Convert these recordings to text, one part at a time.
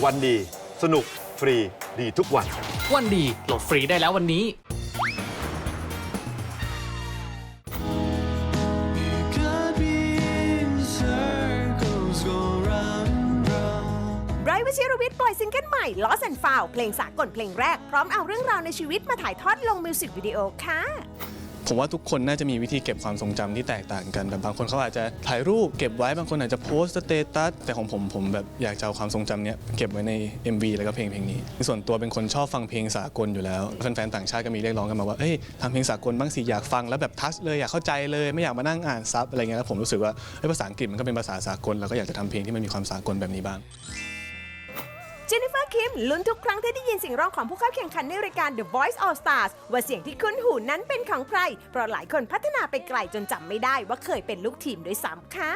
วันดี สนุกฟรีดีทุกวัน วันดีโหลดฟรีได้แล้ววันนี้ ไบรท์วชิรวิทย์ปล่อยซิงเกิลใหม่ Lost and Found เพลงสากลเพลงแรก พร้อมเอาเรื่องราวในชีวิตมาถ่ายทอดลงมิวสิกวิดีโอค่ะ ผมว่าทุกคนน่าจะมีวิธีเก็บความทรงจำที่แตกต่างกันแบบบางคนเขาอาจจะถ่ายรูปเก็บไว้บางคนอาจจะโพสต์สเตตัสแต่ของผมผมแบบอยากจะเอาความทรงจำเนี้ยเก็บไว้ใน MV แล้วก็เพลงเพลงนี้ ส่วนตัวเป็นคนชอบฟังเพลงสากลอยู่แล้วแฟนๆต่างชาติก็มีเรียกร้องกันมาว่าเอ้ยทำเพลงสากลบ้างสิอยากฟังแล้วแบบทัชเลยอยากเข้าใจเลยไม่อยากมานั่งอ่านซับอะไรเงี้ยแล้วผมรู้สึกว่าภาษาอังกฤษมันก็เป็นภาษาสากลเราก็อยากจะทำเพลงที่มันมีความสากลแบบนี้บ้าง จนนิเฟอร์คิมลุ้นทุกครั้งที่ได้ยินเสียงร้องของผู้เข้าแข่งขันในรายการ The Voice All Stars ว่าเสียงที่คุ้นหูนั้นเป็นของใคร เพราะหลายคนพัฒนาไปไกลจนจำไม่ได้ว่าเคยเป็นลูกทีมด้วยซ้ำค่ะ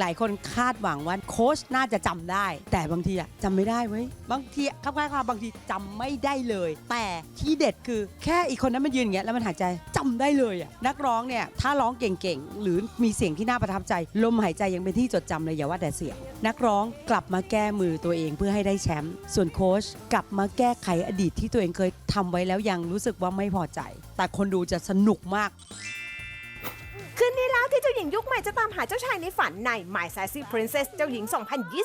หลายคนคาดหวังว่าโค้ชน่าจะจำได้ แต่บางทีอะจำไม่ได้เว้ยบางทีคล้ายๆว่าบางทีจำไม่ได้เลย แต่ที่เด็ดคือแค่อีกคนนั้นมันยืนอย่างเงี้ยแล้วมันหายใจจำได้เลยอะนักร้องเนี่ยถ้าร้องเก่งๆ หรือมีเสียงที่น่าประทับใจ ลมหายใจยังเป็นที่จดจำเลยอย่าว่าแต่เสียง นักร้องกลับมาแก้มือตัวเองเพื่อให้ได้แชมป์ส่วนโค้ชกลับมาแก้ไขอดีตที่ตัวเองเคยทำไว้แล้วยังรู้สึกว่าไม่พอใจ แต่คนดูจะสนุกมาก คืนนี้แล้วที่เจ้าหญิงยุคใหม่จะตามหาเจ้าชายในฝันใน My Sassy Princess เจ้าหญิง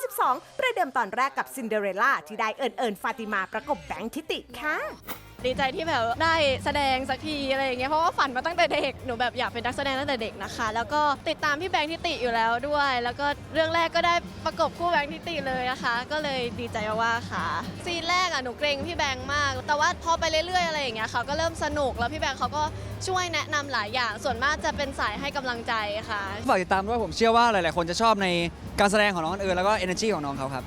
2022 ประเดิมตอนแรกกับซินเดอเรลล่าที่ได้เอิญเอิญฟาติมาประกบแบงค์ทิติค่ะ ดีใจที่แบบได้แสดงสักทีอะไรอย่างเงี้ยเพราะว่าฝันมาตั้งแต่เด็กหนูแบบอยากเป็นนักแสดงตั้งแต่เด็กนะคะ แล้วก็ติดตามพี่แบงค์ทิติอยู่แล้วด้วย แล้วก็เรื่องแรกก็ได้ประกบคู่แบงค์ทิติเลยนะคะ ก็เลยดีใจมากค่ะ ซีนแรกอะหนูเกรงพี่แบงค์มาก แต่ว่าพอไปเรื่อยๆอะไรอย่างเงี้ยเขาก็เริ่มสนุกแล้วพี่แบงค์เขาก็ช่วยแนะนำหลายอย่าง ส่วนมากจะเป็นสายให้กำลังใจค่ะฝากติดตามด้วยผมเชื่อว่าหลาย ๆ คนจะชอบในการแสดงของน้องเอิญแล้วก็ energy ของน้องเขาครับ